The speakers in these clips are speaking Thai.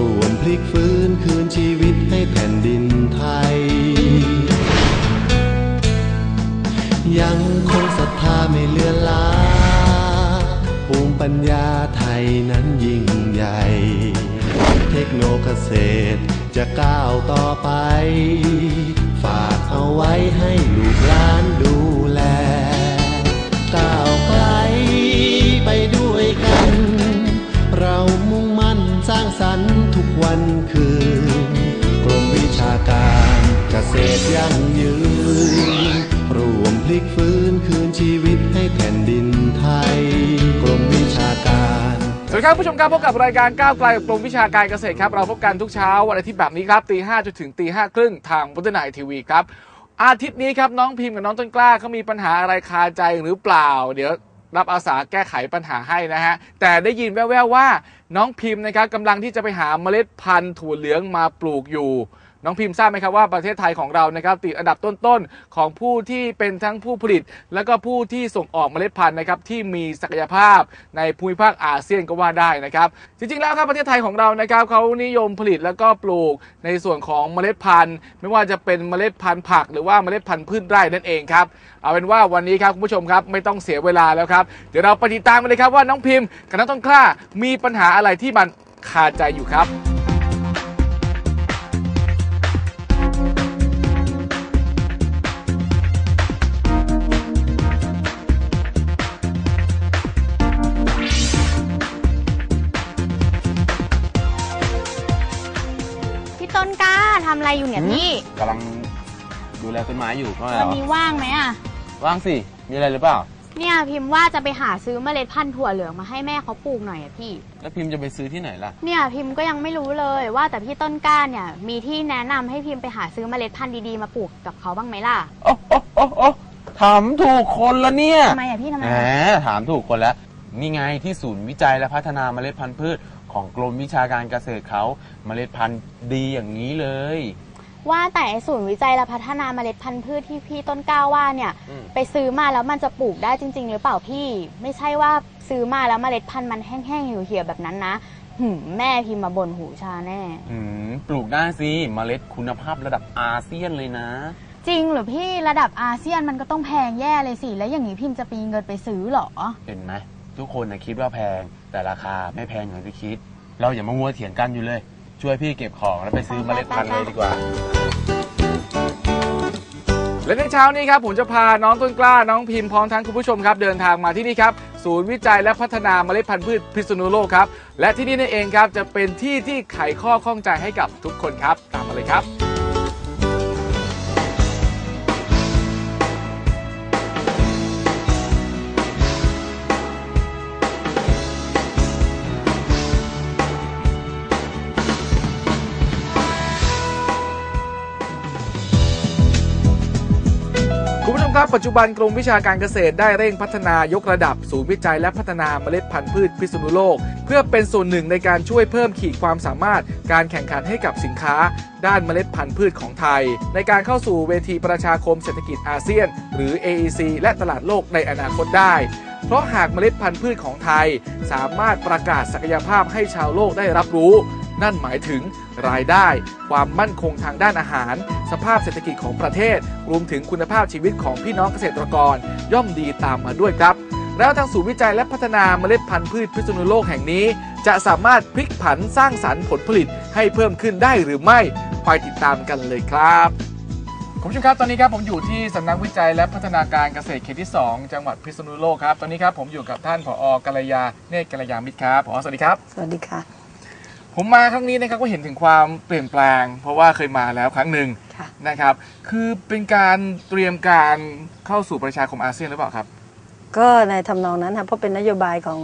รวมพลิกฟื้นคืนชีวิตให้แผ่นดินไทย ยังคงศรัทธาไม่เลือนลาภูมิปัญญาไทยนั้นยิ่งใหญ่ เทคโนเกษตรจะก้าวต่อไป ฝากเอาไว้ให้ลูกหลานดูแล ก้าวไกลไปด้วยกัน เรามุ่งมั่นสร้างสรรค์ ทุกวันคืนกรมวิชาการเกษตรยั่งยืนรวมพลิกฟื้นคืนชีวิตให้แผ่นดินไทย กรมวิชาการสวัสดีครับผู้ชมครับพบกับรายการก้าวไกลกับกรมวิชาการเกษตรครับ เราพบกันทุกเช้าวันอาทิตย์แบบนี้ครับตีห้าจนถึงตีห้าครึ่งทางพุทธนายทีวีครับอาทิตย์นี้ครับน้องพิมพ์กับน้องต้นกล้าเขามีปัญหาอะไรคาใจหรือเปล่า เดี๋ยว รับอาสาแก้ไขปัญหาให้นะฮะ แต่ได้ยินแว่วๆว่าน้องพิมพ์นะครับกำลังที่จะไปหาเมล็ดพันธุ์ถั่วเหลืองมาปลูกอยู่ น้องพิมพ์ทราบไหมครับว่าประเทศไทยของเรานะครับติดอันดับต้นๆของผู้ที่เป็นทั้งผู้ผลิต และก็ผู้ที่ส่งออกเมล็ดพันธุ์นะครับที่มีศักยภาพในภูมิภาคอาเซียนก็ว่าได้นะครับ จริงๆแล้วครับประเทศไทยของเรานะครับเขานิยมผลิตแล้วก็ปลูกในส่วนของเมล็ดพันธุ์ ไม่ว่าจะเป็นเมล็ดพันธุ์ผัก หรือว่าเมล็ดพันธุ์พืชไร่นั่นเองครับเอาเป็นว่าวันนี้ครับคุณผู้ชมครับไม่ต้องเสียเวลาแล้วครับเดี๋ยวเราไปติดตามกันเลยครับว่าน้องพิมพ์กับน้องต้นกล้ามีปัญหาอะไรที่มันคาใจอยู่ครับ กำลังดูแลต้นไม้อยู่ก็วันนี้ว่างไหมอะ ว่างสิ มีอะไรหรือเปล่า เนี่ยพิมพ์ว่าจะไปหาซื้อเมล็ดพันธุ์ถั่วเหลืองมาให้แม่เขาปลูกหน่อยอะพี่ แล้วพิมพ์จะไปซื้อที่ไหนล่ะ เนี่ยพิมพ์ก็ยังไม่รู้เลยว่าแต่พี่ต้นกล้าเนี่ยมีที่แนะนำให้พิมพ์ไปหาซื้อเมล็ดพันธุ์ดีๆมาปลูกกับเขาบ้างไหมล่ะโอ้โอ้โอ้โอ้ถามถูกคนละเนี่ยทำไมอะพี่ทำไมแหมอะถามถูกคนแล้ว นี่ไงที่ศูนย์วิจัยและพัฒนาเมล็ดพันธุ์พืช ของกรมวิชาการเกษตรเขาเมล็ดพันธุ์ดีอย่างนี้เลย ว่าแต่ไอ้ศูนย์วิจัยและพัฒนาเมล็ดพันธุ์พืชที่พี่ต้นกล้าว่าเนี่ยอืม ไปซื้อมาแล้วมันจะปลูกได้จริง ๆ หรือเปล่าพี่ ไม่ใช่ว่าซื้อมาแล้วเมล็ดพันธุ์มันแห้งๆอยู่เหี่ยวๆแบบนั้นนะหืมแม่พิมพ์มาบ่นหูชาแน่ อืมปลูกได้สิเมล็ดคุณภาพระดับอาเซียนเลยนะ จริงเหรือพี่ระดับอาเซียนมันก็ต้องแพงแย่เลยสิ แล้วอย่างนี้พิมพ์จะปีเงินไปซื้อเหรอ เห็นไหมทุกคนนะคิดว่าแพงแต่ราคาไม่แพงอย่างที่คิด เราอย่ามามัวเถียงกันอยู่เลย ช่วยพี่เก็บของแล้วไปซื้อเมล็ดพันธุ์เลยดีกว่า และในเช้านี้ครับผมจะพาน้องต้นกล้าน้องพิมพ์พร้อมทั้งคุณผู้ชมครับเดินทางมาที่นี่ครับศูนย์วิจัยและพัฒนาเมล็ดพันธุ์พืชพิษณุโลกครับ และที่นี่นั่นเองครับจะเป็นที่ที่ไขข้อข้องใจให้กับทุกคนครับ ตามมาเลยครับับปัจจุบันกรมวิชาการเกษตรได้เร่งพัฒนายกระดับศูนย์วิจัยและพัฒนาเมล็ดพันธุ์พืชพิษณุโลก เพื่อเป็นส่วนหนึ่งในการช่วยเพิ่มขีดความสามารถการแข่งขันให้กับสินค้า ด้านเมล็ดพันธุ์พืชของไทย ในการเข้าสู่เวทีประชาคมเศรษฐกิจอาเซียน หรือ AEC และตลาดโลกในอนาคตได้เพราะหากเมล็ดพันธุ์พืชของไทย สามารถประกาศศักยภาพให้ชาวโลกได้รับรู้ นั่นหมายถึงรายได้ ความมั่นคงทางด้านอาหาร สภาพเศรษฐกิจของประเทศ รวมถึงคุณภาพชีวิตของพี่น้องเกษตรกร ย่อมดีตามมาด้วยครับ แล้วทางศูนย์วิจัยและพัฒนาเมล็ดพันธุ์พืชพิษณุโลกแห่งนี้ จะสามารถพลิกผันสร้างสรรค์ผลผลิตให้เพิ่มขึ้นได้หรือไม่ไปติดตามกันเลยครับคุณผู้ชมครับตอนนี้ครับผมอยู่ที่สำนักวิจัยและพัฒนาการเกษตรเขตที่ 2 จังหวัดพิษณุโลกครับ ตอนนี้ครับผมอยู่กับท่านผอกัลยาเนตรกัลยามิตรครับผอสวัสดีครับ สวัสดีค่ะ ผมมาครั้งนี้นะครับก็เห็นถึงความเปลี่ยนแปลง เพราะว่าเคยมาแล้วครั้งหนึ่งค่ะ นะครับ คือเป็นการเตรียมการเข้าสู่ประชาคมอาเซียนหรือเปล่าครับ ก็ในทำนองนั้นค่ะเพราะเป็นนโยบายของ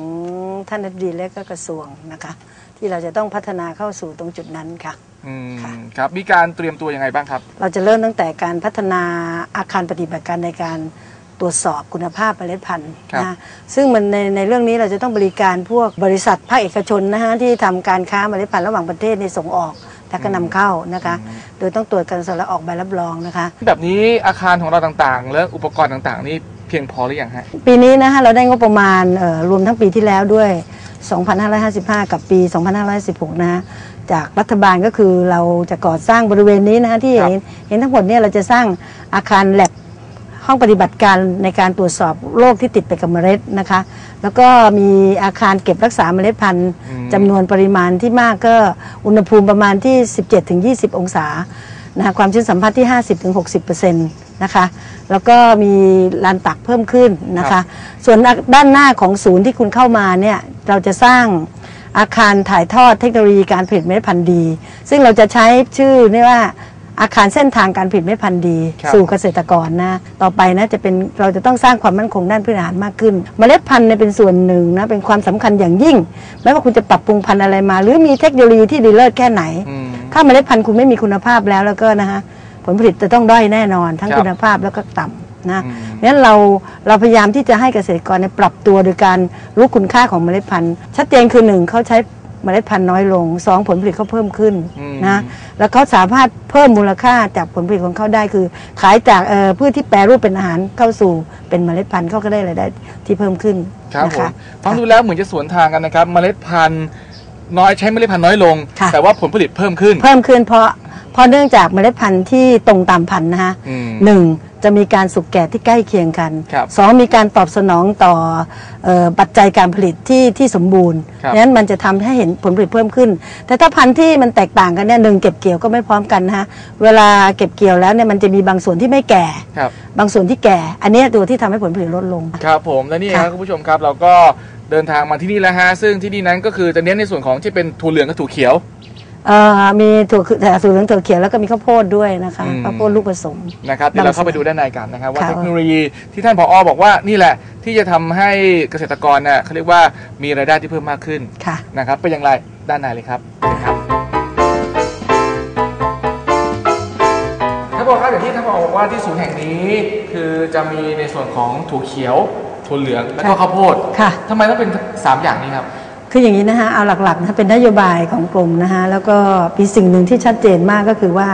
ท่านอธิบดีและก็กระทรวงนะคะ ที่เราจะต้องพัฒนาเข้าสู่ตรงจุดนั้นค่ะออืมค่ะ ครับมีการเตรียมตัวยังไงบ้างครับ เราจะเริ่มตั้งแต่การพัฒนาอาคารปฏิบัติการในการ ตรวจสอบคุณภาพเมล็ดพันธุ์ครับนะซึ่งมันในในเรื่องนี้เราจะต้องบริการพวกบริษัทภาคเอกชนนะฮะที่ทำการค้าเมล็ดพันธุ์ระหว่างประเทศในส่งออกและก็นำเข้านะคะ โดยต้องตรวจกันสและออกใบรับรองนะคะ แบบนี้อาคารของเราต่างๆ และอุปกรณ์ต่างๆ นี่เพียงพอหรือยังฮะปีนี้นะคะเราได้งบประมาณเอ่อรวมทั้งปีที่แล้วด้วย 2,555 กับปี 2,516 นะฮะจากรัฐบาลก็คือเราจะก่อสร้างบริเวณนี้นะฮะที่ครับเห็นเห็นทั้งหมดเนี่ยเราจะสร้างอาคารแลบ ห้องปฏิบัติการในการตรวจสอบโรคที่ติดไปกับเมล็ดนะคะ แล้วก็มีอาคารเก็บรักษาเมล็ดพันธุ์จำนวนปริมาณที่มากก็อุณหภูมิประมาณที่ 17-20 องศานะคะความชื้นสัมผัสที่ 50-60%นะคะ แล้วก็มีลานตักเพิ่มขึ้นนะคะ ส่วนด้านหน้าของศูนย์ที่คุณเข้ามาเนี่ยเราจะสร้างอาคารถ่ายทอดเทคโนโลยีการผลิตเมล็ดพันธุ์ดี ซึ่งเราจะใช้ชื่อนี่ว่า อาคารเส้นทางการผลิตเมล็ดพันธุ์ดี ครับ สู่เกษตรกรนะ ต่อไปนะจะเป็นเราจะต้องสร้างความมั่นคงด้านพื้นฐานมากขึ้น เมล็ดพันธุ์เนี่ยเป็นส่วนหนึ่งนะเป็นความสำคัญอย่างยิ่งไม่ว่าคุณจะปรับปรุงพันธุ์อะไรมา หรือมีเทคโนโลยีที่ดีเลิศแค่ไหน อืม ถ้าเมล็ดพันธุ์คุณไม่มีคุณภาพแล้วแล้วก็นะฮะผลผลิตจะต้องด้อยแน่นอน ทั้งครับคุณภาพแล้วก็ต่ำนะอืมงั้นเราเราพยายามที่จะให้เกษตรกรเนี่ยปรับตัวโดยการรู้คุณค่าของเมล็ดพันธุ์ ชัดเจนคือหนึ่งเขาใช้เมล็ดพันธุ์น้อยลงสองผลผลิตเขาเพิ่มขึ้นอืมนะแล้วเขาสามารถเพิ่มมูลค่าจากผลผลิตของเขาได้คือ ขายจากเอ่อพืชที่แปรรูปเป็นอาหารเข้าสู่เป็นเมล็ดพันธุ์เขาก็ได้รายได้ที่เพิ่มขึ้นครับนะผมคะฟังดูแล้วเหมือนจะสวนทางกันนะครับ เมล็ดพันธุ์น้อยใช้เมล็ดพันธุ์น้อยลงค่ะแต่ว่าผลผลิตเพิ่มขึ้น เพิ่มขึ้นเพราะ เพราะเนื่องจากเมล็ดพันธุ์ที่ตรงตามพันธุ์นะคะอืม หนึ่งจะมีการสุกแก่ที่ใกล้เคียงกันครับสองมีการตอบสนองต่อเออปัจจัยการผลิตที่ที่สมบูรณ์ครับ นั้นมันจะทำให้เห็นผลผลิตเพิ่มขึ้น แต่ถ้าพันธุ์ที่มันแตกต่างกันเนี่ยหนึ่งเก็บเกี่ยวก็ไม่พร้อมกันนะคะเวลาเก็บเกี่ยวแล้วเนี่ยมันจะมีบางส่วนที่ไม่แก่ ครับ บางส่วนที่แก่ อันเนี้ยตัวที่ทำให้ผลผลิตลดลง ครับผมและนี่คค่ะรับคุณผู้ชมครับเราก็เดินทางมาที่นี่แล้วฮะซึ่งที่นี่นั้นก็คือจะเน้นในส่วนของที่เป็นถั่วเหลืองกับถั่วเขียว เอ่อมีถั่วคือแต่ถั่วเหลืองถั่วเขียวแล้วก็มีข้าวโพดด้วยนะคะอืม ข้าวโพดลูกผสม นะครับเดี๋ยวเราเข้าไปดูด้านในกันนะครับว่าค่ะ เทคโนโลยีที่ท่านผอบอกว่านี่แหละที่จะทำให้เกษตรกรน่ะเขาเรียกว่ามีรายได้ที่เพิ่มมากขึ้นค่ะ นะครับเป็นอย่างไรด้านในเลยครับเชิญครับท่านผอครับอย่างที่ท่านผอบอกว่าที่ศูนย์แห่งนี้ คือจะมีในส่วนของถั่วเขียวถั่วเหลืองและก็ค่ะ ข้าวโพดค่ะ ทำไมต้องเป็นสามอย่างนี้ครับ คืออย่างนี้นะคะเอาหลักๆนะเป็นนโยบายของกรมนะคะแล้วก็มีสิ่งหนึ่งที่ชัดเจนมากก็คือว่า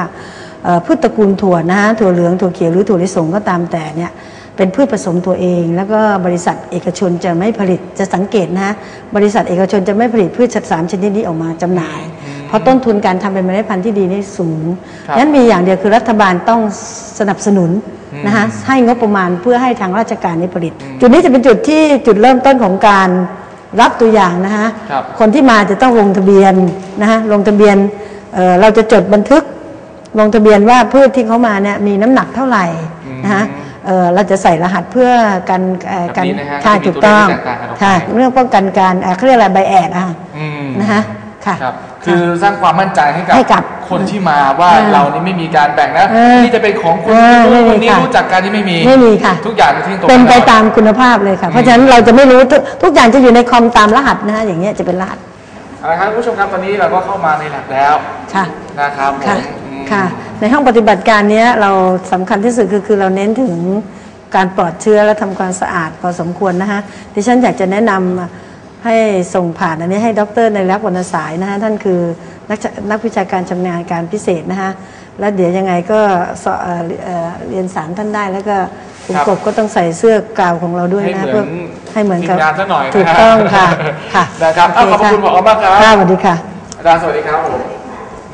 เอ่อพืชตระกูลถั่วนะฮะถั่วเหลืองถั่วเขียวหรือถั่วลิสงก็ตามแต่เนี่ยเป็นพืชผสมตัวเอง แล้วก็บริษัทเอกชนจะไม่ผลิตจะสังเกตนะฮะบริษัทเอกชนจะไม่ผลิตพืชสามชนิดนี้ออกมาจำหน่าย เพราะต้นทุนการทำเป็นเมล็ดพันธุ์ที่ดีนี่สูงครับงั้นมีอย่างเดียวคือรัฐบาลต้องสนับสนุนนะคะให้งบประมาณเพื่อให้ทางราชการนี้ผลิต จุดนี้จะเป็นจุดที่จุดเริ่มต้นของการ รับตัวอย่างนะคะครับคนที่มาจะต้องลงทะเบียนนะฮะลงทะเบียนเอ่อเราจะจดบันทึก ลงทะเบียนว่าพืชที่เขามาเนี่ยมีน้ำหนักเท่าไหร่นะฮะเอ่อเราจะใส่รหัสเพื่อการเอ่อแบบการนี้นะฮะค่ะจะมีถูกต้องตัวเลขที่แตกต่างกันออกไปค่ะเรื่องป้องกันการเอ่อเขาเรียกอะไรใบแอดอะอืมนะคะค่ะ ครับคือสร้างความมั่นใจให้กับให้กับคนที่มาว่าอ่าเรานี่ไม่มีการแบ่งนะเออนี่จะเป็นของคนเออนู้นไม่มีคนนี้ค่ะรู้จักกันนี่ไม่มีไม่มีค่ะ ทุกอย่างเป็นที่ตรงเป็นไปกัตามคุณภาพเลยค่ะ เพราะฉะนั้นเราจะไม่รู้ทุกทุกอย่างจะอยู่ในคอมตามรหัสนะฮะอย่างเงี้ยจะเป็นรหัสเอาละครับคุณผู้ชมครับตอนนี้เราก็เข้ามาในแลบแล้วค่ะ นะครับผมค่ะอืม ค่ะในห้องปฏิบัติการเนี้ยเราสำคัญที่สุดคือคือเราเน้นถึงการปลอดเชื้อและทำความสะอาดพอสมควรนะคะดิฉันอยากจะแนะนำ ให้ส่งผ่านอันนี้ให้ดรในรักวรรณสายนะคะท่านคือนักชนักวิชาการชำนาญการพิเศษนะคะแล้วเดี๋ยวยังไงก็สอเอ่อเอ่อเรียนสารท่านได้แล้วก็คุณครับกบก็ต้องใส่เสื้อกาวของเราด้วยให้นะเหมือนให้เหมือนทีกับมงานซะหน่อยนะถูกต้องค่ะค่ะนะครับเอาขอบพระคุณโผอมากครับ ค่ะสวัสดีค่ะ อาจารย์สวัสดีครับผม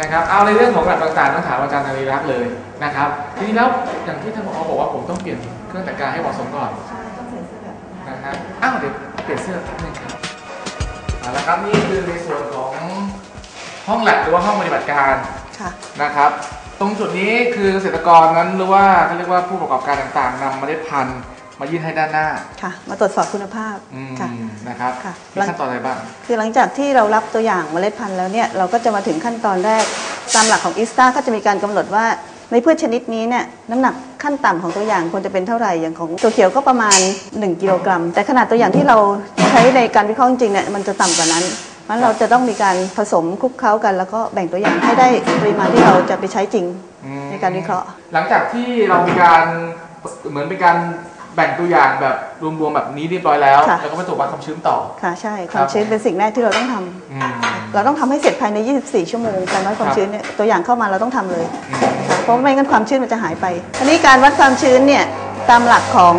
นะครับเอาในเรื่องของหลักต่างๆต้องถามอาจารย์นารีรักษ์เลยนะครับทีนี้แล้วอย่างที่ท่านผอบอกว่าผมต้องเปลี่ยนเครื่องแต่งกายให้เหมาะสมก่อนนะฮะอ้าวเดี๋ยวเปลี่ยนเสื้อแป๊บนึงครับ เอาละครับนี่คือในส่วนของห้องแลบหรือว่าห้องปฏิบัติการค่ะนะครับ ตรงจุดนี้คือเกษตรกรนั้นหรือว่าเขาเรียกว่าผู้ประกอบการต่างๆนำเมล็ดพันธุ์มายื่นให้ด้านหน้าค่ะ มาตรวจสอบคุณภาพอืมค่ะ นะครับค่ะ มีขั้นตอนอะไรบ้าง คือหลังจากที่เรารับตัวอย่างเมล็ดพันธุ์แล้วเนี่ยเราก็จะมาถึงขั้นตอนแรกตามหลักของอิสตาก็จะมีการกำหนดว่า ในพืชชนิดนี้เนี่ยน้ำหนักขั้นต่ำของตัวอย่างควรจะเป็นเท่าไหร่อย่างของตัวเขียวก็ประมาณ 1 กิโลกรัม แต่ขนาดตัวอย่างที่เราใช้ในการวิเคราะห์จริงๆเนี่ยมันจะต่ำกว่านั้นมันเราจะต้องมีการผสมคลุกเคล้ากัน แล้วก็แบ่งตัวอย่างให้ได้ปริมาณที่เราจะไปใช้จริงในการวิเคราะห์ หลังจากที่เรามีการเหมือนเป็นการ แบ่งตัวอย่างแบบรวมๆแบบนี้เรียบร้อยแล้ว ค่ะ แล้วก็ไปตรวจวัดความชื้นต่อ ค่ะใช่คครัวาบมชื้นเป็นสิ่งแรกที่เราต้องทำอืมเราต้องทำให้เสร็จภายใน 24 ชั่วโมงการวัดความครับชื้นเนี่ยตัวอย่างเข้ามาเราต้องทำเลยอืมค่ะเพราะไม่งั้นความชื้นมันจะหายไปทีนี้การวัดความชื้นเนี่ยตามหลักของ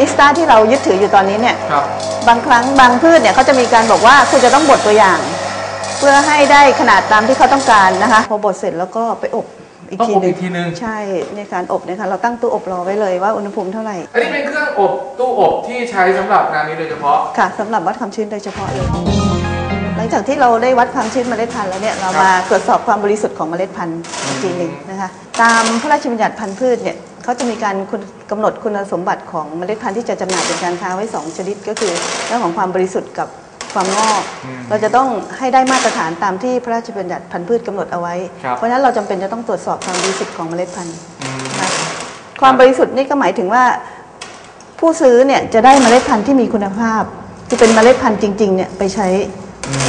อิสตาที่เรายึดถืออยู่ตอนนี้เนี่ย ครับ บางครั้งบางพืชเนี่ยเขาจะมีการบอกว่าคุณจะต้องบดตัวอย่าง เพื่อให้ได้ขนาดตามที่เขาต้องการนะคะ พอบดเสร็จแล้วก็ไปอบ อีกต้องทีอบหนึ่อีงกทีนึงใช่ในการอบเนี่ยค่ะเราตั้งตู้อบรอไว้เลยว่าอุณหภูมิเท่าไหร่อันนี้เป็นเครื่องอบตู้อบที่ใช้สำหรับงานนี้โดยเฉพาะ ค่ะสำหรับวัดความชื้นโดยเฉพาะเลย หลังจากที่เราได้วัดความชื้นเมล็ดพันธุ์แล้วเนี่ยเรามาตรวจสอบความบริสุทธิ์ของเมล็ดพันธุ์อีกทีหนึ่งนะคะตามพระราชบัญญัติพันธุ์พืชเนี่ยเขาจะมีการคุณกำหนดคุณสมบัติของเมล็ดพันธุ์ที่จะจำหน่ายเป็นการค้าไว้2ชนิดก็คือ เรื่องของความบริสุทธิ์กับ ความงอกอืมเราจะต้องให้ได้มาตรฐานตามที่พระราชบัญญัติพันธุ์พืชกำหนดเอาไว้ครับเพราะฉะนั้นเราจำเป็นจะต้องตรวจสอบความบริสุทธิ์ของเมล็ดพันธุ์อืมนะคะความบริสุทธิ์นี่ก็หมายถึงว่า ผู้ซื้อเนี่ยจะได้เมล็ดพันธุ์ที่มีคุณภาพที่เป็นเมล็ดพันธุ์จริงๆเนี่ยไปใช้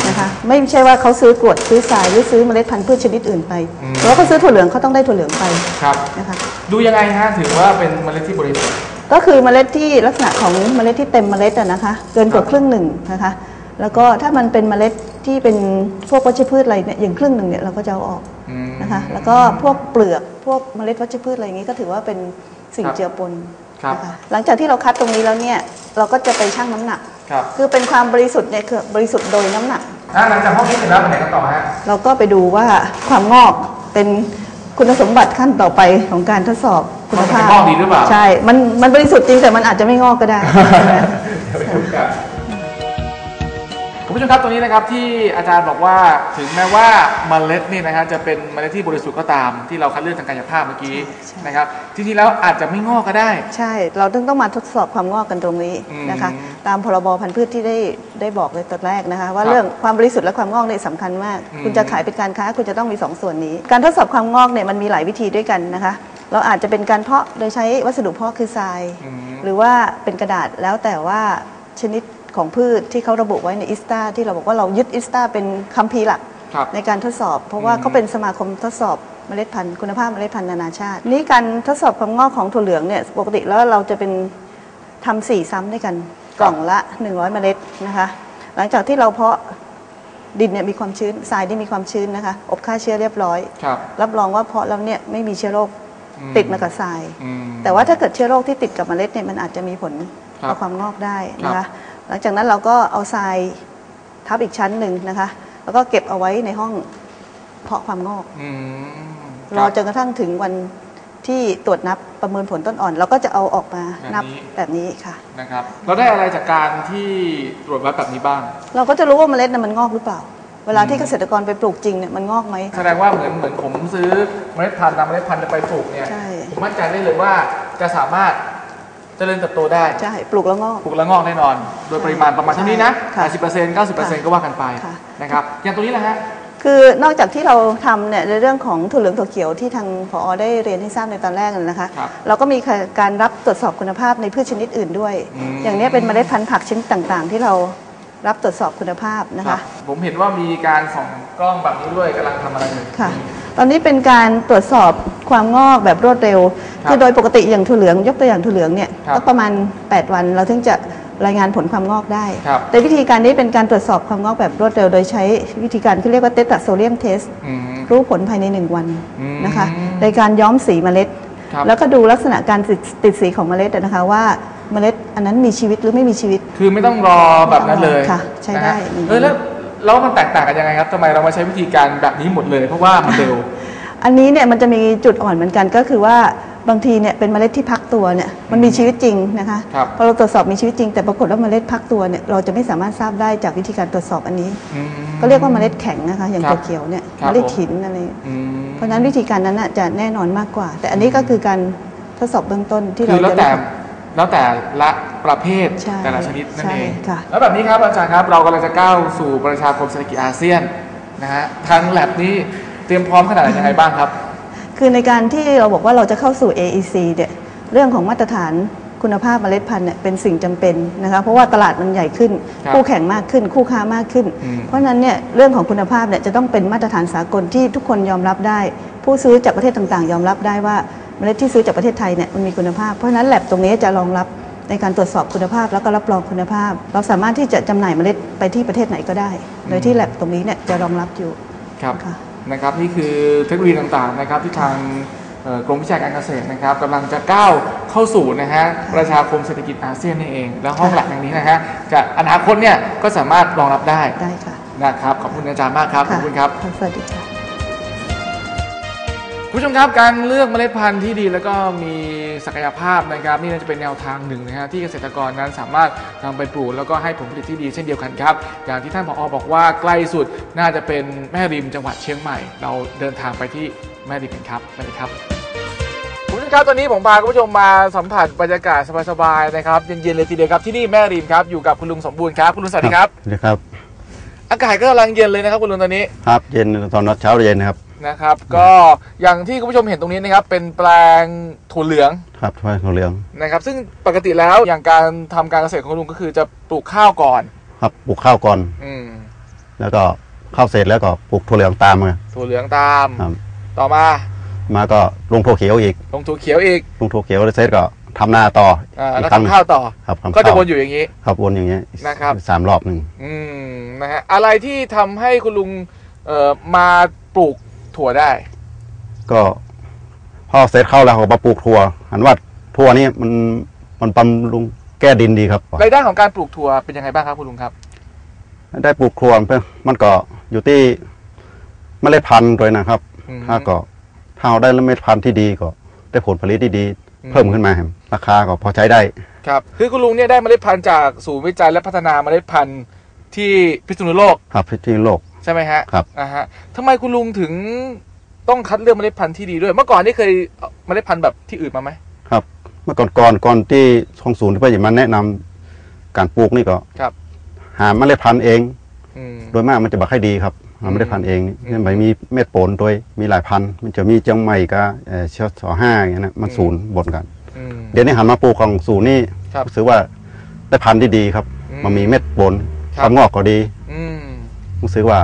นะคะไม่ใช่ว่าเขาซื้อกรวดซื้อสายหรือซื้อเมล็ดพันธุ์พืชชนิดอื่นไปอืมเพราะว่าเขาซื้อถั่วเหลืองเขาต้องได้ถั่วเหลืองไปครับนะคะดูยังไงฮะถือว่าเป็นเมล็ดที่บริสุทธิ์ก็คือเมล็ดที่ลักษณะของเมล็ดที่เต็มเมล็ดอะนะคะ เกินกว่าครับครึ่งหนึ่งนะคะ แล้วก็ถ้ามันเป็นเมล็ดที่เป็นพวกวัชพืชอะไรเนี่ยอย่างครึ่งหนึ่งเนี่ยเราก็จะเอาออกอืม นะคะแล้วก็พวกเปลือกพวกเมล็ดวัชพืชอะไรอย่างนี้ก็ถือว่าเป็นสิ่งครับเจือปนครับ นะคะหลังจากที่เราคัดตรงนี้แล้วเนี่ยเราก็จะไปชั่งน้ำหนัก ครับคือเป็นความบริสุทธิ์เนี่ยคือบริสุทธิ์โดยน้ำหนัก อะหลังจากห้องนี้เสร็จแล้วไปไหนกันต่อฮะ เราก็ไปดูว่าความงอกเป็นคุณสมบัติขั้นต่อไปของการทดสอบคุณภาพมันจะงอกดีหรือเปล่า ใช่ มันมันบริสุทธิ์จริงแต่มันอาจจะไม่งอกก็ได้ ใช่ไหม เดี๋ยวไปดูกัน คุณผู้ชมครับตรงนี้นะครับที่อาจารย์บอกว่าถึงแม้ว่าเมล็ดนี่นะฮะจะเป็นเมล็ดที่บริสุทธิ์ก็ตามที่เราคัดเลือกทางกายภาพเมื่อกี้นะครับจริงๆแล้วอาจจะไม่งอกก็ได้ ใช่ เราต้องต้องมาทดสอบความงอกกันตรงนี้นะคะ อืมตามพรบพันธุ์พืชที่ได้ได้บอกในตอนแรกนะคะ ว่าครับเรื่องความบริสุทธิ์และความงอกเนี่ยสำคัญมาก อืม คุณจะขายเป็นการค้าคุณจะต้องมีสองส่วนนี้ การทดสอบความงอกเนี่ยมันมีหลายวิธีด้วยกันนะคะ เราอาจจะเป็นการเพาะโดยใช้วัสดุเพาะคือทราย อืม หรือว่าเป็นกระดาษแล้วแต่ว่าชนิด ของพืชที่เขาระบุไว้ในอิสตาที่เราบอกว่าเรายึดอิสตาเป็นคัมภีร์หลักครับ ในการทดสอบ เพราะว่าอืมเขาเป็นสมาคมทดสอบเมล็ดพันธุ์คุณภาพเมล็ดพันธุ์นานาชาติ นี่การทดสอบความงอกของถั่วเหลืองเนี่ยปกติแล้วเราจะเป็นทำสี่ซ้ำด้วยกันกล่องละ 100 เมล็ดนะคะ หลังจากที่เราเพาะดินเนี่ยมีความชื้นทรายที่มีความชื้นนะคะ อบฆ่าเชื้อเรียบร้อย ครับ รับรองว่าเพาะแล้วเนี่ยไม่มีเชื้อโรคอืมติดมากับทราย อืม แต่ว่าถ้าเกิดเชื้อโรคที่ติดกับเมล็ดเนี่ยมันอาจจะมีผลครับต่อความงอกได้นะครัคะ บ หลังจากนั้นเราก็เอาทรายทับอีกชั้นหนึ่งนะคะ แล้วก็เก็บเอาไว้ในห้องเพาะความงอกอืมรอจนกระทั่งถึงวันที่ตรวจนับประเมินผลต้นอ่อน เราก็จะเอาออกมานับแบบนี้ค่ะ นะครับเราได้อะไรจากการที่ตรวจวัดแบบนี้บ้าง เราก็จะรู้ว่าเมล็ดนั้นมันงอกหรือเปล่า เวลาที่เกษตรกรไปปลูกจริงเนี่ยมันงอกไหม แสดงว่าเหมือนเหมือนผมซื้อเมล็ดพันธุ์นำเมล็ดพันธุ์ไปปลูกเนี่ยใช่ ผมมั่นใจได้เลยว่าจะสามารถ เจริญเติบโตได้ใช่ปลูกแล้วงอกปลูกแล้วงอกแน่นอน โดยปริมาณประมาณเท่านี้นะค่ะ80% 90%ก็ว่ากันไปค่ะนะครับอย่างตัวนี้แหละฮะคือนอกจากที่เราทำเนี่ยในเรื่องของถั่วเหลืองถั่วเขียวที่ทางผอได้เรียนให้ทราบในตอนแรกนั่นนะคะครับเราก็มีการรับตรวจสอบคุณภาพในพืชชนิดอื่นด้วยอืมอย่างเนี้ยเป็นเมล็ดพันธุ์ผักชนิดต่างๆ ที่เรารับตรวจสอบคุณภาพนะครัคะบผมเห็นว่ามีการส่องกล้องแบบนี้ด้วยกำลังทำอะไรอยู่ค่ะ ตอนนี้เป็นการตรวจสอบความงอกแบบรวดเร็ว ครับคือโดยปกติอย่างถั่วเหลือง ยกตัวอย่างถั่วเหลืองเนี่ยครับก็ประมาณ 8 วันเราถึงจะรายงานผลความงอกได้ ครับ แต่วิธีการนี้เป็นการตรวจสอบความงอกแบบรวดเร็ว โดยใช้วิธีการที่เรียกว่าเตตาโซเลียมเทส อืม รู้ผลภายใน 1 วันอืมนะคะในการย้อมสีเมล็ด ครับแล้วก็ดูลักษณะการติดติดสีของเมล็ดนะคะว่าเมล็ดอันนั้นมีชีวิตหรือไม่มีชีวิต คือไม่ต้องรอแบบนั้นเลยค่ะใช้ได้นะฮะเออแล้ว แล้วมันแตกต่างกันยังไงครับทำไมเรามาใช้วิธีการแบบนี้หมดเลย เพราะว่ามันเร็ว อันนี้เนี่ยมันจะมีจุดอ่อนเหมือนกันก็คือว่าบางทีเนี่ยเป็นเมล็ดที่พักตัวเนี่ยมันมีชีวิตจริงนะคะครับ พอเราตรวจสอบมีชีวิตจริงแต่ปรากฏว่าเมล็ดพักตัวเนี่ยเราจะไม่สามารถทราบได้จากวิธีการตรวจสอบอันนี้ อืม ก็เรียกว่าเมล็ดแข็งนะคะอย่างครับตัวเขียวเนี่ยครับ เมล็ดหินอะไร อืมเพราะฉะนั้นวิธีการนั้นน่ะจะแน่นอนมากกว่า แต่อันนี้ก็คือการทดสอบเบื้องต้นที่คืเราอแล้วจะแต่ แล้วแต่ละประเภทใช่แต่ละชนิดนั่นใช่เองค่ะ แล้วแบบนี้ครับอาจารย์ครับเรากำลังจะก้าวสู่ประชาคมเศรษฐกิจอาเซียนนะฮะทางแลบนี้เตรียมพร้อมขนาดไหนยังไงบ้างครับ คือในการที่เราบอกว่าเราจะเข้าสู่ AEC เนี่ยเรื่องของมาตรฐานคุณภาพเมล็ดพันธุ์เนี่ยเป็นสิ่งจำเป็นนะคะเพราะว่าตลาดมันใหญ่ขึ้น ครับคู่แข่งมากขึ้น คู่ค้ามากขึ้น อืม เพราะฉะนั้นเนี่ยเรื่องของคุณภาพเนี่ยจะต้องเป็นมาตรฐานสากลที่ทุกคนยอมรับได้ ผู้ซื้อจากประเทศต่างๆ ยอมรับได้ว่าเมล็ดที่ซื้อจากประเทศไทยเนี่ยมันมีคุณภาพ เพราะฉะนั้นแลบตรงนี้จะรองรับในการตรวจสอบคุณภาพแล้วก็รับรองคุณภาพ เราสามารถที่จะจำหน่ายเมล็ดไปที่ประเทศไหนก็ได้ โดยที่แลบตรงนี้เนี่ยจะรองรับอยู่ครับค่ะนะครับนี่คือเทคโนโลยีต่างๆนะครับที่ทางเอ่อกรมวิชาการเกษตรนะครับกำลังจะก้าวเข้าสู่นะฮะประชาคมเศรษฐกิจอาเซียนนี่เอง แล้วห้องแลบอย่างนี้นะฮะจะอนาคตเนี่ยก็สามารถรองรับได้ได้ค่ะนะครับขอบคุณอาจารย์มากครับขอบคุณครับะสวัสดีค่ะ คุณผู้ชมครับการเลือกเมล็ดพันธุ์ที่ดีแล้วก็มีศักยภาพนะครับ นี่น่าจะเป็นแนวทางหนึ่งนะฮะที่เกษตรกรนั้นสามารถนำไปปลูกแล้วก็ให้ผลผลิตที่ดีเช่นเดียวกันครับ อย่างที่ท่านผอบอกว่าใกล้สุดน่าจะเป็นแม่ริมจังหวัดเชียงใหม่ เราเดินทางไปที่แม่ริมกันครับสวัสดีครับคุณผู้ชมครับตอนนี้ผมพาคุณผู้ชมมาสัมผัสบรรยากาศสบายๆนะครับเย็นๆเลยทีเดียวครับที่นี่แม่ริมครับอยู่กับคุณลุงสมบูรณ์ครับคุณลุงสวัสดีครับสวัสดีครับ อากาศก็กำลังเย็นเลยนะครับคุณลุงตอนนี้ครับเย็นตอนเช้าเย็นนะครับ นะครับ ก็อย่างที่คุณผู้ชมเห็นตรงนี้นะครับ เป็นแปลงถั่วเหลืองครับทวายของเหลืองนะครับ ซึ่งปกติแล้วอย่างการทำการเกษตรของลุงก็คือจะปลูกข้าวก่อน ครับปลูกข้าวก่อน อืมแล้วก็ข้าวเสร็จแล้วก็ปลูกถั่วเหลืองตามมาถั่วเหลืองตามครับต่อมา มาก็ลงถั่วเขียวอีก ลงถั่วเขียวอีกลงถั่วเขียวแล้วเสร็จก็ทำนาต่ออ่าอีแล้วกครั้งหนึ่ทำงข้าวต่อครับทำก็จะข้าววนอยู่อย่างนี้ครับวนอย่างเงี้ยนะครับสามรอบหนึ่งอืมนะฮะอะไรที่ทำให้คุณลุงเอ่อมาปลูก ถั่วได้ ก็พอเสร็จเข้าแล้วเขาก็มาปลูกถั่วหันว่าถั่วนี่มันมันบำรุงแก้ดินดีครับรายได้ของการปลูกถั่วเป็นยังไงบ้างครับคุณลุงครับ ได้ปลูกถั่วมันก็อยู่ที่เมล็ดพันธุ์ด้วยนะครับ อืม ถ้าก็ถ้าเราได้เมล็ดพันธุ์ที่ดีก็ ได้ผลผลิตที่ดีอืมเพิ่มขึ้นมาครับราคาก็พอใช้ได้ ครับ คือคุณลุงเนี่ยได้เมล็ดพันธุ์จากศูนย์วิจัยและพัฒนาเมล็ดพันธุ์ที่พิษณุโลก ครับที่โลก ใช่ไหมฮะครับ อ่าฮะทำไมคุณลุงถึงต้องคัดเลือกเมล็ดพันธุ์ที่ดีด้วย เมื่อก่อนนี่เคยเอาเมล็ดพันธุ์แบบที่อื่นมาไหม ครับเมื่อก่อนก่อนก่อนที่ทองศูนย์ที่เพื่อนมาแนะนำการปลูกนี่ก็ครับ หาเมล็ดพันธุ์เอง อืม โดยมากมันจะบักให้ดีครับหาเมล็ดพันธุ์เองนี่อืม เช่นใบมีเม็ดโปนตัวมีหลายพันธุ์มันจะมีจังใหม่กับเอ่อเชสอห้าอย่างเงี้ยนะมันอืมศูนย์บนกัน อืม เดี๋ยวนี้หันมาปลูกของศูนย์นี่ครับรู้สึกว่าได้พันธุ์ที่ดีครับ อืมมันมีเม็ดโปนคครับวามงอกก็ดีอืม รู้สึกว่า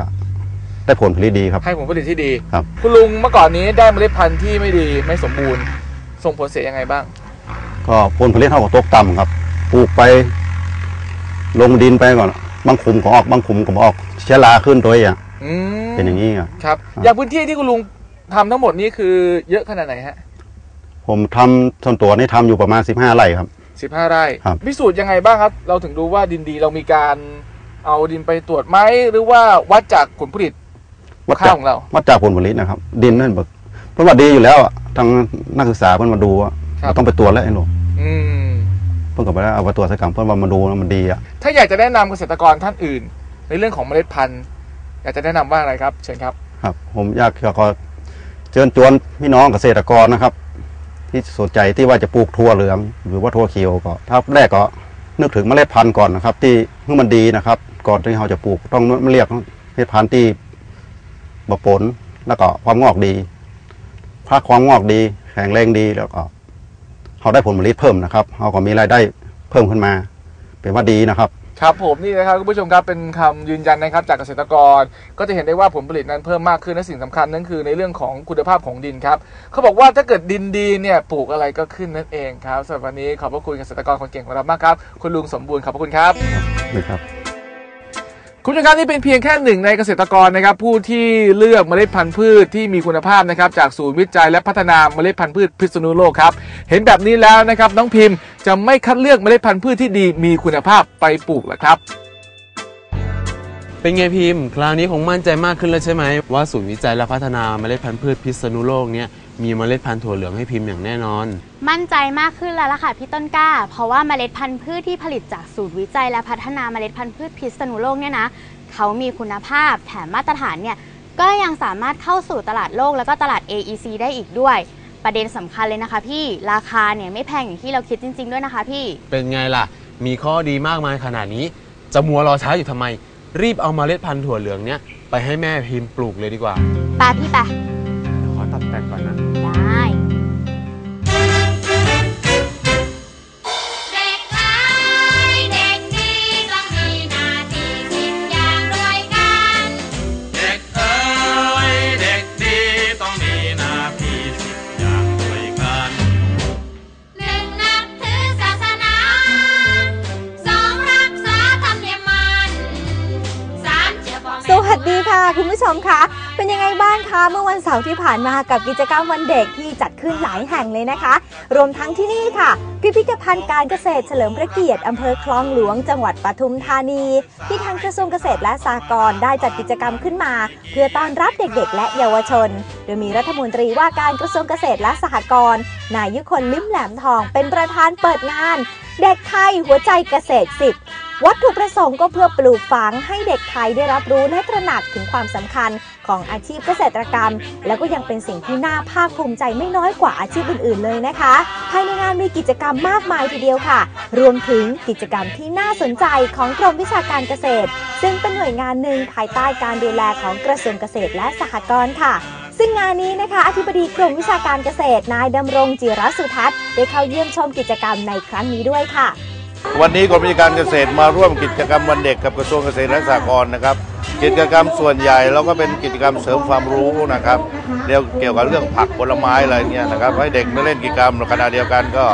ได้ผลผลิตดีครับ ให้ผลผลิตที่ดีครับ คุณลุงเมื่อก่อนนี้ได้เมล็ดพันธุ์ที่ไม่ดีไม่สมบูรณ์ ส่งผลเสียยังไงบ้าง ก็ผลผลิตเท่ากับตกต่ำครับปลูกไป ลงดินไปก่อน บางขุมก็ออกบางขุมก็บ่ออกเชื้อราขึ้นตัวอย่างอืมเป็นอย่างนี้ครับครับครับ อย่างพื้นที่ที่คุณลุงทำทั้งหมดนี้คือเยอะขนาดไหนฮะผมทำส่วนตัวนี่ทำอยู่ประมาณ 15ไร่ครับ สิบห้าไร่ ครับ พิสูจน์ยังไงบ้างครับ เราถึงรู้ว่าดินดีเรามีการ เอาดินไปตรวจไหมหรือว่าวัดจากผลผลิต วัดข้าจาวกของเรา วัดจากผลผลิตนะครับ ดินนั่นแบบเพิ่นว่าดีอยู่แล้วอะทางนักศึกษาเพิ่นมาดูว่าครับ ต้องไปตรวจแล้วไอ้หนูอืม เพิ่นก็ไปเอาไปตรวจสักกรรมเพิ่นว่ามาดูแล้วมันดีอะถ้าอยากจะแนะนำเกษตรกรท่านอื่น ในเรื่องของเมล็ดพันธุ์อยากจะแนะนำว่าอะไรครับ เชิญครับ ครับ ผมอยากจะขอเชิญชวนพี่น้องเกษตรกรนะครับ ที่สนใจที่ว่าจะปลูกถั่วเหลือง หรือว่าถั่วเขียวก็ถ้าแรกก็นึกถึงเมล็ดพันธุ์ก่อนนะครับ ที่เมื่อมันดีนะครับ ก่อนที่เราจะปลูก ต้องเรียกเมล็ดพันธุ์ที่บผลแล้วก็ความงอกดีถ้าความงอกดีแข็งแรงดีแล้วก็เขาได้ผลผลิตเพิ่มนะครับเขาก็มีรายได้เพิ่มขึ้นมา เป็นว่าดีนะครับครับผมนี่นะครับคุณผู้ชมครับเป็นคำยืนยันนะครับจากเกษตรกร ก็จะเห็นได้ว่าผลผลิตนั้นเพิ่มมากขึ้นและสิ่งสำคัญนั่นคือในเรื่องของคุณภาพของดินครับเขาบอกว่าถ้าเกิดดินดีเนี่ยปลูกอะไรก็ขึ้นนั่นเองครับสำหรับวันนี้ขอบพระคุณเกษตรกรคนเก่งของเรามากครับคุณลุงสมบูรณ์ขอบพระคุณครับนะครับ คุณผู้ชมครับนี่เป็นเพียงแค่หนึ่งในเกษตรกรนะครับผู้ที่เลือกเมล็ดพันธุ์พืชที่มีคุณภาพนะครับจากศูนย์วิจัยและพัฒนาเมล็ดพันธุ์พืชพิษณุโลกครับเห็นแบบนี้แล้วนะครับน้องพิมพ์จะไม่คัดเลือกเมล็ดพันธุ์พืชที่ดีมีคุณภาพไปปลูกหรอครับ เป็นไงพิมพ์ คราวนี้คงมั่นใจมากขึ้นแล้วใช่ไหมว่าศูนย์วิจัยและพัฒนาเมล็ดพันธุ์พืชพิษณุโลกเนี่ย มีเมล็ดพันธุ์ถั่วเหลืองให้พิมพ์อย่างแน่นอน มั่นใจมากขึ้นแล้วล่ะค่ะพี่ต้นกล้า เพราะว่าเมล็ดพันธุ์พืชที่ผลิตจากศูนย์วิจัยและพัฒนาเมล็ดพันธุ์พืชพิษณุโลกเนี่ยนะเขามีคุณภาพแถมมาตรฐานเนี่ยก็ยังสามารถเข้าสู่ตลาดโลกแล้วก็ตลาด AEC ได้อีกด้วย ประเด็นสำคัญเลยนะคะพี่ราคาเนี่ยไม่แพงอย่างที่เราคิดจริง ๆ ด้วยนะคะพี่ เป็นไงล่ะ มีข้อดีมากมายขนาดนี้ จะมัวรอช้าอยู่ทำไม รีบเอาเมล็ดพันธุ์ถั่วเหลืองเนี่ยไปให้แม่พิมพ์ปลูกเลยดีกว่าปาพี่ปะขอตัด แเสาร์ที่ผ่านมากับกิจกรรมวันเด็กที่จัดขึ้นหลายแห่งเลยนะคะ รวมทั้งที่นี่ค่ะ พิพิธภัณฑ์การเกษตรเฉลิมพระเกียรติอำเภอคลองหลวงจังหวัดปทุมธานี ที่ทางกระทรวงเกษตรและสหกรณ์ได้จัดกิจกรรมขึ้นมา เพื่อต้อนรับเด็กๆ และเยาวชน โดยมีรัฐมนตรีว่าการกระทรวงเกษตรและสหกรณ์นายยุคนลิ้มแหลมทอง เป็นประธานเปิดงาน เด็กไทยหัวใจเกษตร10วัตถุประสงค์ก็เพื่อปลูกฝังให้เด็กไทยได้รับรู้และตระหนักถึงความสำคัญ ของอาชีพเกษตรกรรม แล้วก็ยังเป็นสิ่งที่น่าภาคภูมิใจไม่น้อยกว่าอาชีพอื่น ๆ เลยนะคะ ภายในงานมีกิจกรรมมากมายทีเดียวค่ะ รวมถึงกิจกรรมที่น่าสนใจของกรมวิชาการเกษตร ซึ่งเป็นหน่วยงานหนึ่งภายใต้การดูแลของกระทรวงเกษตรและสหกรณ์ค่ะซึ่งงานนี้นะคะ อธิบดีกรมวิชาการเกษตร นายดำรงจิรสุทัศน์ ได้เข้าเยี่ยมชมกิจกรรมในครั้งนี้ด้วยค่ะ วันนี้กรมวิชาการเกษตรมาร่วมกิจกรรมวันเด็กกับกระทรวงเกษตรและสหกรณ์นะครับ กิจกรรมส่วนใหญ่เราก็เป็นกิจกรรมเสริมความรู้นะครับเกี่ยวเกี่ยวกับเรื่องผักผลไม้อะไรเงี้ยนะครับให้เด็กมาเล่นกิจกรรมขณะเดียวกันก็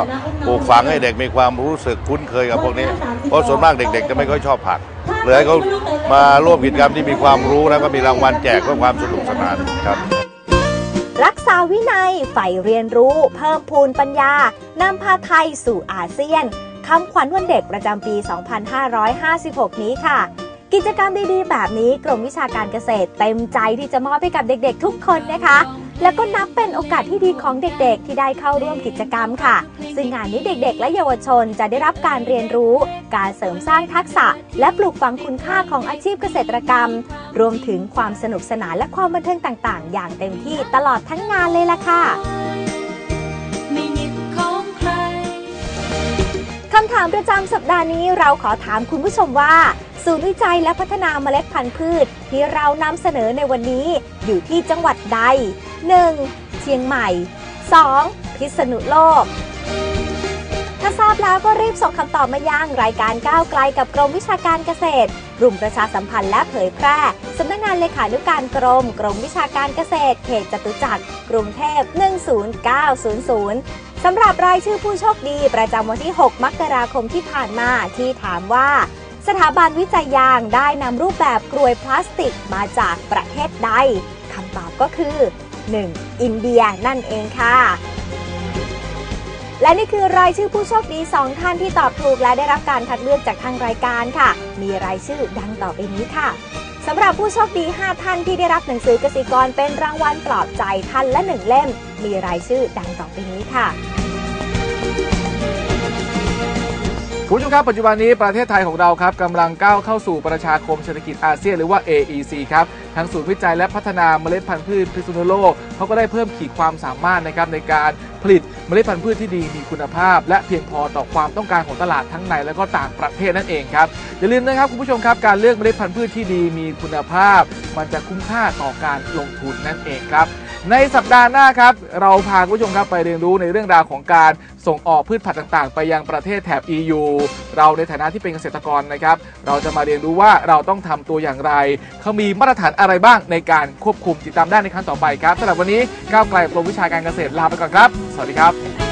ปลูกฝังให้เด็กมีความรู้สึกคุ้นเคยกับพวกนี้ เพราะส่วนมากเด็ก ๆ จะไม่ค่อยชอบผักเลยให้เขามาร่วมกิจกรรมที่มีความรู้แล้วก็มีรางวัลแจกเพื่อความสนุกสนานครับรักษาวินัยใฝ่เรียนรู้ เพิ่มพูนปัญญานำพาไทยสู่อาเซียน คำขวัญวันเด็กประจำปี 2556 นี้ค่ะ กิจกรรมดีๆ แบบนี้กรมวิชาการเกษตร เต็มใจที่จะมอบให้กับเด็กๆ ทุกคนนะคะ แล้วก็นับเป็นโอกาสที่ดีของเด็กๆ ที่ได้เข้าร่วมกิจกรรมค่ะ ซึ่งงานนี้เด็กๆ และเยาวชนจะได้รับการเรียนรู้ การเสริมสร้างทักษะ และปลูกฝังคุณค่าของอาชีพเกษตรกรรม รวมถึงความสนุกสนานและความบันเทิงต่างๆ อย่างเต็มที่ตลอดทั้งงานเลยล่ะค่ะ คำถามประจำสัปดาห์นี้เราขอถามคุณผู้ชมว่า ศูนย์วิจัยและพัฒนาเมล็ดพันธุ์พืช ที่เรานำเสนอในวันนี้ อยู่ที่จังหวัดใด 1. เชียงใหม่ 2. พิษณุโลก ถ้าทราบแล้วก็รีบส่งคำตอบมายังรายการก้าวไกลกับกรมวิชาการเกษตรกลุ่มประชาสัมพันธ์และเผยแพร่สำนักงานเลขานุการกรม กรมวิชาการเกษตร เขตจตุจักรกรุงเทพ 10900 สำหรับรายชื่อผู้โชคดีประจำวันที่ 6 มกราคมที่ผ่านมาที่ถามว่า สถาบันวิจัยยางได้นำรูปแบบกรวยพลาสติกมาจากประเทศใดคำตอบก็คือ 1. อินเดียนั่นเองค่ะ และนี่คือรายชื่อผู้โชคดี 2 ท่านที่ตอบถูกและได้รับการคัดเลือกจากทางรายการค่ะ มีรายชื่อดังต่อไปนี้ค่ะำหรับผู้โชคดี 5 ท่านที่ได้รับหนังสือกสิกรเป็นรางวัลปลอบใจท่านละ1เล่ม มีรายชื่อดังต่อไปนี้ค่ะคุณผู้ชมครับปัจจุบันนี้ประเทศไทยของเราครับกำลังก้าวเข้าสู่ประชาคมเศรษฐกิจอาเซียนหรือว่า AEC ครับทางศูนย์วิจัยและพัฒนาเมล็ดพันธุ์พืชพิษณุโลกเขาก็ได้เพิ่มขีดความสามารถนะครับในการผลิต เมล็ดพันธุ์พืชที่ดีมีคุณภาพ และเพียงพอต่อความต้องการของตลาดทั้งในและก็ต่างประเทศนั่นเองครับอย่าลืมนะครับคุณผู้ชมครับการเลือกเมล็ดพันธุ์พืชที่ดีมีคุณภาพ มันจะคุ้มค่าต่อการลงทุนนั่นเองครับ ในสัปดาห์หน้าครับ เราพาคุณผู้ชมครับไปเรียนรู้ในเรื่องราวของการส่งออกพืชผักต่างๆ ไปยังประเทศแถบ EU เราในฐานะที่เป็นเกษตรกรนะครับ เราจะมาเรียนรู้ว่าเราต้องทำตัวอย่างไร เขามีมาตรฐานอะไรบ้างในการควบคุมติดตามได้ในครั้งต่อไปครับสำหรับวันนี้ก้าวไกลกรมวิชาการเกษตรลาไปก่อนครับ สวัสดีครับ